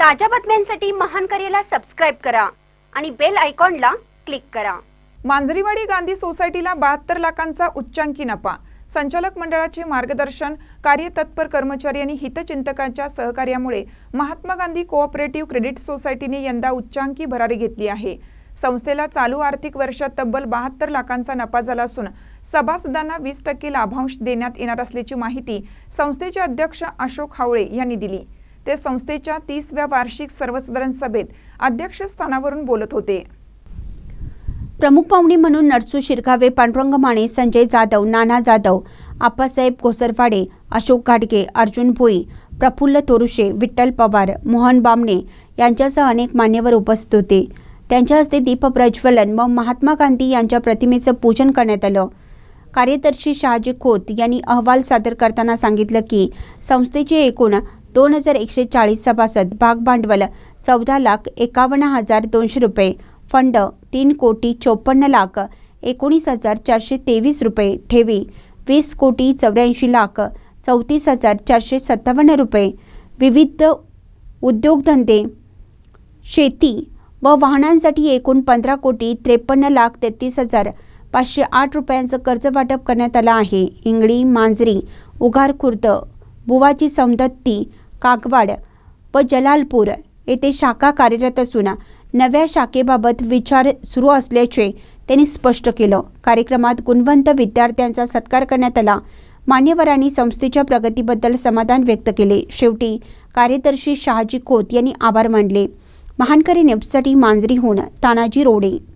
ताज्या बातम्यांसाठी महान करेला सबस्क्राईब करा आणि बेल आयकॉनला क्लिक करा. मांजरीवाडी गांधी सोसायटीला बहात्तर लाखांचा उच्चांकी नफा. संचालक मंडळाचे मार्गदर्शन कार्यतत्पर कर्मचारी आणि हितचिंतकांच्या सहकार्यामुळे महात्मा गांधी कोऑपरेटिव्ह क्रेडिट सोसायटीने यंदा उच्चांकी भरारी घेतली आहे. संस्थेला चालू आर्थिक वर्षात तब्बल बहात्तर लाखांचा नफा झाला असून सभासदांना वीस टक्के लाभांश देण्यात येणार असल्याची माहिती संस्थेचे अध्यक्ष अशोक हावळे यांनी दिली. ते संस्थेच्या तीसव्या वार्षिक सर्वसाधारण सभेत अध्यक्षस्थानावरून बोलत होते. प्रमुख पाहुणे म्हणून नरसू शिरकावे पांडुरंग माने संजय जाधव नाना जाधव आप्पासाहेब कोसरवाडे अशोक घाटगे अर्जुन भोई प्रफुल्ल तोरुशे विठ्ठल पवार मोहन बामणे यांच्यासह अनेक मान्यवर उपस्थित होते. त्यांच्या हस्ते दीप प्रज्वलन व महात्मा गांधी यांच्या प्रतिमेचं पूजन करण्यात आलं. कार्यदर्शी शहाजी खोत यांनी अहवाल सादर करताना सांगितलं की संस्थेचे एकूण दोन हजार एकशे चाळीस सभासद भाग भांडवल चौदा लाख एकावन्न हजार दोनशे रुपये. फंड तीन कोटी चोपन्न लाख एकोणीस हजार चारशे तेवीस रुपये. ठेवी वीस कोटी चौऱ्याऐंशी लाख चौतीस हजार चारशे सत्तावन्न रुपये. विविध उद्योगधंदे शेती व वाहनांसाठी एकूण पंधरा कोटी त्रेपन्न लाख तेहतीस हजार पाचशे आठ रुपयांचं कर्ज वाटप करण्यात आलं आहे. इंगळी मांजरी उघार खुर्द बुवाची समदत्ती काकवाड व जलालपूर येथे शाखा कार्यरत असून नव्या शाखेबाबत विचार सुरू असल्याचे त्यांनी स्पष्ट केलं. कार्यक्रमात गुणवंत विद्यार्थ्यांचा सत्कार करण्यात आला. मान्यवरांनी संस्थेच्या प्रगतीबद्दल समाधान व्यक्त केले. शेवटी कार्यदर्शी शहाजी खोत यांनी आभार मानले. महानकरी नेपसाठी मांजरीहून तानाजी रोडे